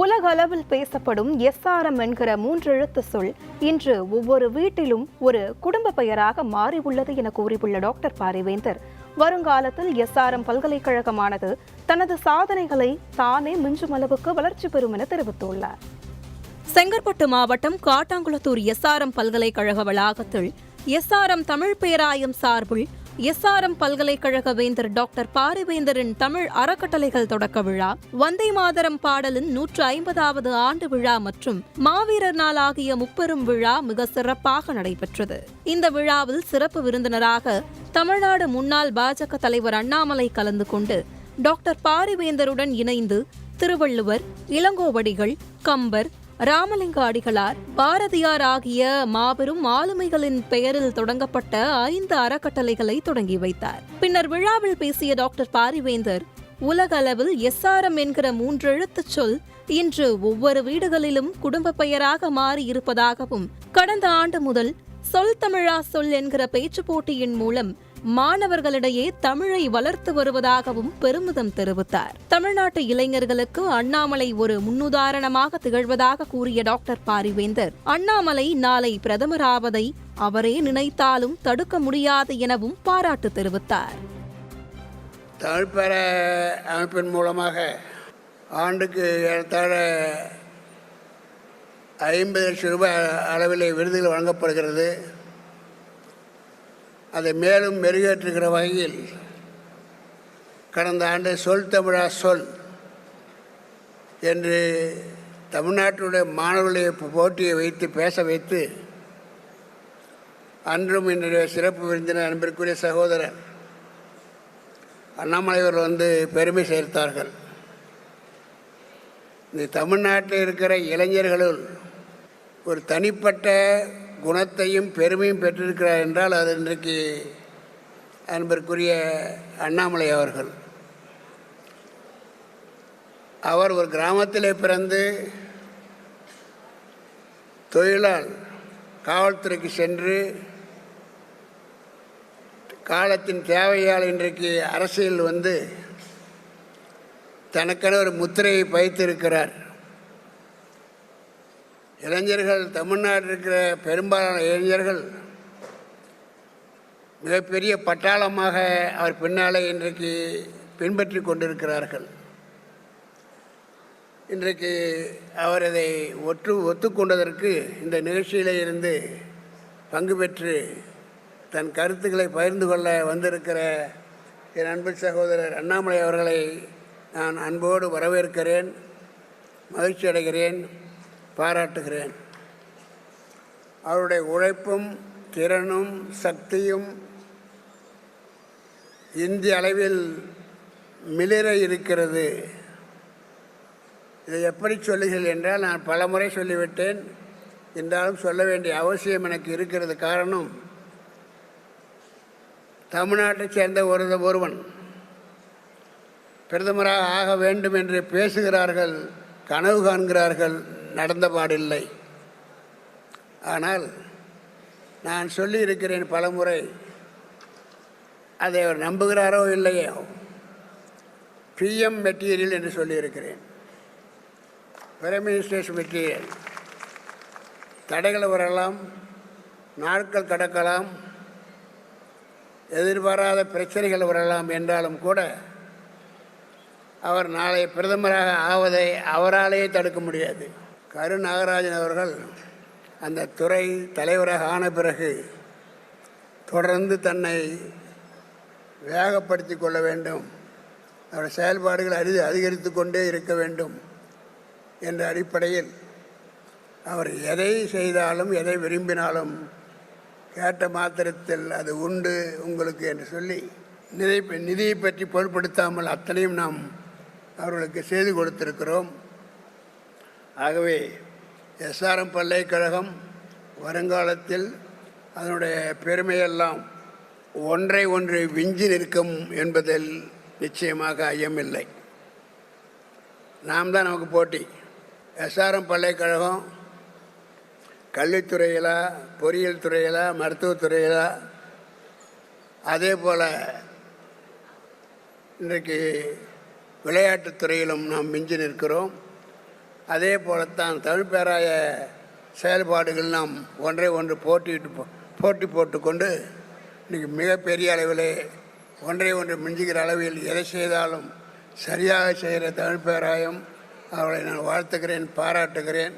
உலக அளவில் பேசப்படும் எஸ்ஆர்எம் என்கிற மூன்றெழுத்து சொல் இன்று ஒவ்வொரு வீட்டிலும் ஒரு குடும்ப பெயராக மாறியுள்ளது என கூறியுள்ள டாக்டர் பாரிவேந்தர். வருங்காலத்தில் எஸ்ஆர்எம் பல்கலைக்கழகமானது தனது சாதனைகளை தானே மிஞ்சும் அளவுக்கு வளர்ச்சி பெறும் என தெரிவித்துள்ளார். செங்கற்பட்டு மாவட்டம் காட்டாங்குளத்தூர் எஸ்ஆர்எம் பல்கலைக்கழக வளாகத்தில் எஸ்ஆர்எம் தமிழ் பேராயம் சார்பில் எஸ்ஆர்எம் பல்கலைக்கழக வேந்தர் டாக்டர் பாரிவேந்தரின் தமிழ் அறக்கட்டளைகள் தொடக்க விழா வந்தே மாதரம் பாடலின் நூற்று ஐம்பதாவது ஆண்டு விழா மற்றும் மாவீரர் நாள் ஆகிய முப்பெரும் விழா மிக சிறப்பாக நடைபெற்றது. இந்த விழாவில் சிறப்பு விருந்தினராக தமிழ்நாடு முன்னாள் பாஜக தலைவர் அண்ணாமலை கலந்து கொண்டு டாக்டர் பாரிவேந்தருடன் இணைந்து திருவள்ளுவர் இளங்கோவடிகள் கம்பர் ராமலிங்க அடிகளார் பாரதியார் ஆகிய மாபெரும் ஆளுமைகளின் பெயரில் தொடங்கப்பட்ட ஐந்து அறக்கட்டளைகளை தொடங்கி வைத்தார். பின்னர் விழாவில் பேசிய டாக்டர் பாரிவேந்தர் உலக அளவில் எஸ்ஆர்எம் என்கிற மூன்றெழுத்துச் சொல் இன்று ஒவ்வொரு வீடுகளிலும் குடும்ப பெயராக மாறி இருப்பதாகவும் கடந்த ஆண்டு முதல் சொல் தமிழா சொல் என்கிற பேச்சு போட்டியின் மூலம் மாணவர்களிடையே தமிழை வளர்த்து வருவதாகவும் பெருமிதம் தெரிவித்தார். தமிழ்நாட்டு இளைஞர்களுக்கு அண்ணாமலை ஒரு முன்னுதாரணமாக திகழ்வதாக கூறிய டாக்டர் பாரிவேந்தர் அண்ணாமலை நாளை பிரதமராவதை அவரே நினைத்தாலும் தடுக்க முடியாது எனவும் பாராட்டு தெரிவித்தார். தமிழ்பெற அமைப்பின் மூலமாக ஆண்டுக்கு ஏறத்தாழ ஐம்பது லட்சம் ரூபாய் அளவிலே விருதுகள் வழங்கப்படுகிறது. அதை மேலும் மெருகேற்றுகிற வகையில் கடந்த ஆண்டு சொல் தமிழா சொல் என்று தமிழ்நாட்டுடைய மாணவர்களை போட்டியை வைத்து பேச வைத்து அன்றும் இன்றைய சிறப்பு விருந்தினர் அன்பிற்குரிய சகோதரர் அண்ணாமலைவர் வந்து பெருமை சேர்த்தார்கள். இந்த தமிழ்நாட்டில் இருக்கிற இளைஞர்களுள் ஒரு தனிப்பட்ட குணத்தையும் பெருமையும் பெற்றிருக்கிறார் என்றால் அது இன்றைக்கு அன்பிற்குரிய அண்ணாமலை அவர்கள். அவர் ஒரு கிராமத்திலே பிறந்து தொழிலால் காவல்துறைக்கு சென்று காலத்தின் தேவையால் இன்றைக்கு அரசியல் வந்து தனக்கென ஒரு முத்திரையை பதித்திருக்கிறார் இளைஞர்கள் தமிழ்நாட்டில் இருக்கிற பெரும்பாலான இளைஞர்கள் மிகப்பெரிய பட்டாளமாக அவர் பின்னாலே இன்றைக்கு பின்பற்றி கொண்டிருக்கிறார்கள். இன்றைக்கு அவர் இதை ஒற்று ஒத்துக்கொண்டதற்கு இந்த நிகழ்ச்சியிலிருந்து பங்கு பெற்று தன் கருத்துக்களை பகிர்ந்து கொள்ள வந்திருக்கிற என் அன்பு சகோதரர் அண்ணாமலை அவர்களை நான் அன்போடு வரவேற்கிறேன் மகிழ்ச்சி அடைகிறேன் பாராட்டுகிறேன். அவருடைய உழைப்பும் திறனும் சக்தியும் இந்திய அளவில் மிளிர இருக்கிறது. இதை எப்படி சொல்லுகிறேன் என்றால் நான் பல முறை சொல்லிவிட்டேன். என்றாலும் சொல்ல வேண்டிய அவசியம் எனக்கு இருக்கிறது காரணம் தமிழ்நாட்டைச் சேர்ந்த ஒரு ஒருவன். பிரதமராக ஆக வேண்டும் என்று பேசுகிறார்கள் கனவு காண்கிறார்கள். நடந்த பாடில்லை ஆனால் நான் சொல்லியிருக்கிறேன் பலமுறை அதை அவர் நம்புகிறாரோ இல்லையோ பிஎம் மெட்டீரியல் என்று சொல்லியிருக்கிறேன். பிரைம் மினிஸ்டர்ஸ் மெட்டீரியல் தடைகள் வரலாம் நாட்கள் கடக்கலாம் எதிர்பாராத பிரச்சனைகள் வரலாம் என்றாலும் கூட அவர் நாளை பிரதமராக ஆவதை அவராலேயே தடுக்க முடியாது. கரு நாகராஜன் அவர்கள் அந்த துறை தலைவராக ஆன பிறகு தொடர்ந்து தன்னை வேகப்படுத்தி கொள்ள வேண்டும். அவருடைய செயல்பாடுகள் அதி அதிகரித்து கொண்டே இருக்க வேண்டும் என்ற அடிப்படையில் அவர் எதை செய்தாலும் எதை விரும்பினாலும் கேட்ட மாத்திரத்தில் அது உண்டு உங்களுக்கு என்று சொல்லி நிதி நிதியை பற்றி பொருட்படுத்தாமல் அத்தனையும் நாம் அவர்களுக்கு செய்து கொடுத்திருக்கிறோம். ஆகவே எஸ்ஆர்எம் பல்கலைக்கழகம் வருங்காலத்தில் அதனுடைய பெருமையெல்லாம் ஒன்றை ஒன்று விஞ்சி நிற்கும் என்பதில் நிச்சயமாக ஐயமில்லை. நாம் தான் நமக்கு போட்டி. எஸ்ஆர்எம் பல்கலைக்கழகம் கல்வித்துறையிலா பொறியியல் துறையிலா மருத்துவத்துறையிலா அதே போல் இன்றைக்கு விளையாட்டுத்துறையிலும் நாம் மிஞ்சி நிற்கிறோம். அதே போலத்தான் தமிழ் பேராய செயல்பாடுகள் நாம் ஒன்றை ஒன்று போட்டிட்டு போ- போட்டி போட்டுக்கொண்டு இன்றைக்கி மிகப்பெரிய அளவிலே ஒன்றை ஒன்று மிஞ்சுகிற அளவில் எதை செய்தாலும் சரியாக செய்கிற தமிழ் பேராயம் அவளை நான் வாழ்த்துக்கிறேன் பாராட்டுகிறேன்.